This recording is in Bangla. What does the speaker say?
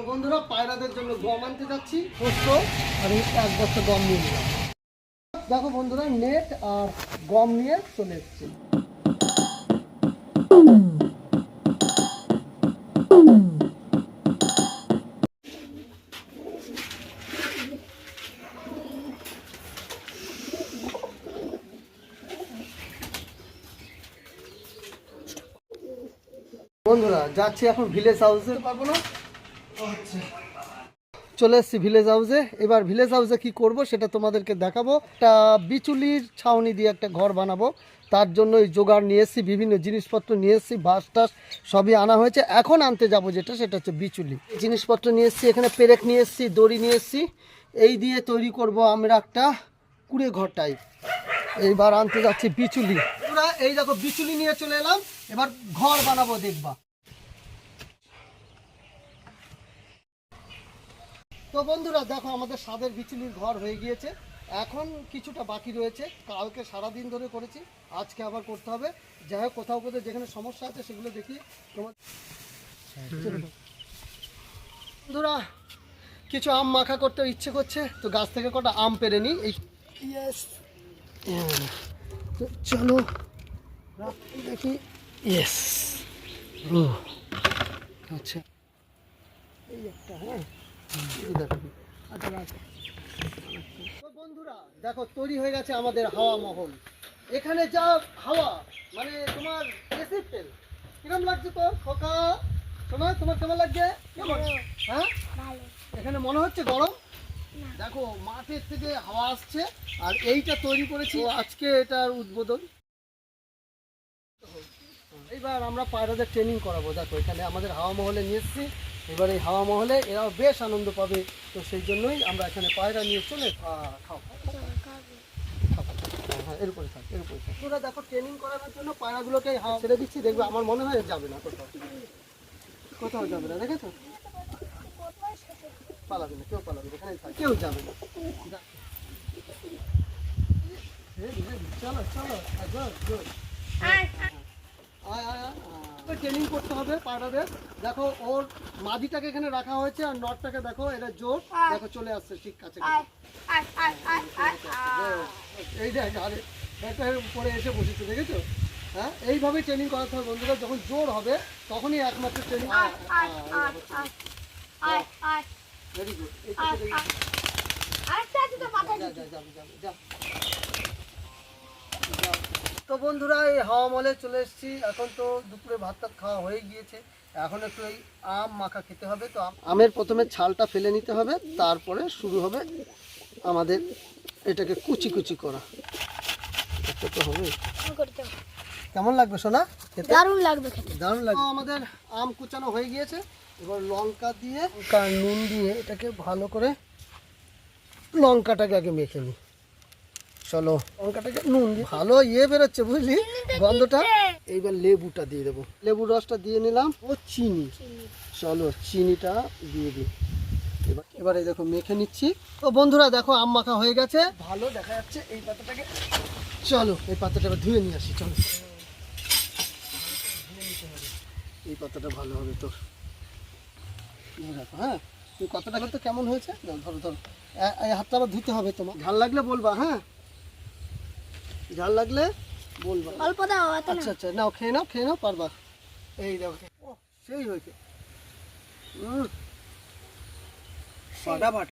তো বন্ধুরা, পায়রাদের জন্য গম আনতে যাচ্ছি আর এক বস্তা গম নিয়ে দেখো বন্ধুরা, নেট আর গম নিয়ে চলে এসেছি বন্ধুরা, যাচ্ছি এখন ভিলেজ হাউসে পারব না। চলে এসেছি ভিলেজ হাউসে এবার ভিলেজ হাউসে কি করব সেটা তোমাদেরকে দেখাবো। একটা বিচুলির ছাউনি দিয়ে একটা ঘর বানাবো। তার জন্য এই জোগাড় নিয়ে এসেছি, বিভিন্ন জিনিসপত্র নিয়ে এসেছি, বাঁশ টাস সবই আনা হয়েছে। এখন আনতে যাব যেটা, সেটা হচ্ছে বিচুলি। জিনিসপত্র নিয়ে এসেছি, এখানে পেরেক নিয়ে এসেছি, দড়ি নিয়ে এসেছি। এই দিয়ে তৈরি করব আমরা একটা কুড়ে ঘর টাইপ এইবার আনতে যাচ্ছি বিচুলি। এই দেখো বিচুলি নিয়ে চলে এলাম। এবার ঘর বানাবো দেখবা। তো বন্ধুরা, দেখো আমাদের স্বাদের বিচুলির ঘর হয়ে গিয়েছে। এখন কিছুটা বাকি রয়েছে। কালকে সারা দিন ধরে করেছি। আজকে আবার করতে হবে। যাই হোক, কোথাও কোথাও যেখানে সমস্যা আছে সেগুলো দেখি। তোমার বন্ধুরা, কিছু আম মাখা করতে ইচ্ছে করছে। তো গাছ থেকে কটা আম পেরে নিই। এই চলো দেখি। ইয়েস ও আচ্ছা। এই একটা হ্যাঁ। আচ্ছা। তো বন্ধুরা দেখো তৈরি হয়ে গেছে আমাদের হাওয়া মহল। এখানে যা হাওয়া মানে তোমার এসিড তেল কিরম লাগছে তোর খোকা শোনা তোমার কেমন লাগছে? কেমন? হ্যাঁ? এখানে মনে হচ্ছে গরম? দেখো মাঠের থেকে হাওয়া আসছে আর এইটা তৈরি করেছি। আজকে এটার উদ্বোধন। এইবার আমরা পায়রাদের ট্রেনিং করাবো। দেখো এখানে আমাদের হাওয়া মহলে নিয়ে এসেছি। এবার এই হাওয়া মহলে এরাও বেশ আনন্দ পাবে। তো সেই জন্যই আমরা এখানে পায়রা নিয়ে চলে খাও। হ্যাঁ এর উপরে থাক এর উপরে থাক। তোরা দেখো ট্রেনিং করানোর জন্য পায়রাগুলোকে হাওয়া ছেড়ে দিচ্ছি দেখবে আমার মনে হয় যাবে না কোথাও। কোথাও যাবে না দেখেছ? পালাবে না কেউ পালাবে না থাক। কেউ যাবে না। চলো চলো গুড আয় আয়। আয় ট্রেনিং করতে হবে পায়রাদের দেখো ওর মাদিটাকে এখানে রাখা হয়েছে আর নটটাকে দেখো এটা জোর দেখো চলে আসছে ঠিক কাছে এই দেখ আরে ব্যাটার উপরে এসে বসেছে দেখেছ হ্যাঁ এইভাবেই ট্রেনিং করাতে হবে বন্ধুরা যখন জোর হবে তখনই একমাত্র ট্রেনিং ভেরি গুড যা যা যা তো বন্ধুরা এই হাওয়া মলে চলে এসেছি। এখন তো দুপুরে ভাত টাত খাওয়া হয়ে গিয়েছে। এখন একটু এই আম মাখা খেতে হবে তো আমের প্রথমে ছালটা ফেলে নিতে হবে তারপরে শুরু হবে আমাদের এটাকে কুচি কুচি করা। এটা তো হবে। কেমন লাগবে সোনা দারুণ লাগবে খেতে। দারুণ লাগে আমাদের আম কুচানো হয়ে গিয়েছে। এবার লঙ্কা দিয়ে লঙ্কা নুন দিয়ে এটাকে ভালো করে লঙ্কাটাকে আগে মেখে নিই চলো। লঙ্কাটাকে নুন দিয়ে ভালো ইয়ে বেরোচ্ছে বুঝলি? গন্ধটা। এইবার লেবুটা দিয়ে দেবো। লেবুর রসটা দিয়ে নিলাম ও চিনি। চলো চিনিটা দিয়ে দিই। এবার এবারে দেখো মেখে নিচ্ছি। তো বন্ধুরা দেখো আম মাখা হয়ে গেছে। ভালো দেখা যাচ্ছে এই পাতাটাকে। চলো এই পাতাটা এবার ধুয়ে নিয়ে আসি চলো। এই পাতাটা ভালো হবে তোর দেখো হ্যাঁ? তুই কতটা করতে কেমন হয়েছে? ধরো ধরো এই হাতটা আবার ধুতে হবে তোমার। ঝাল লাগলে বলবা হ্যাঁ? ঝাল লাগলে বলবা। অল্প দাও আচ্ছা আচ্ছা নাও খেয়ে নাও খেয়ে নাও পারবা। এই দেখো ও সেই হয়েছে। হুম ফাটাফাটি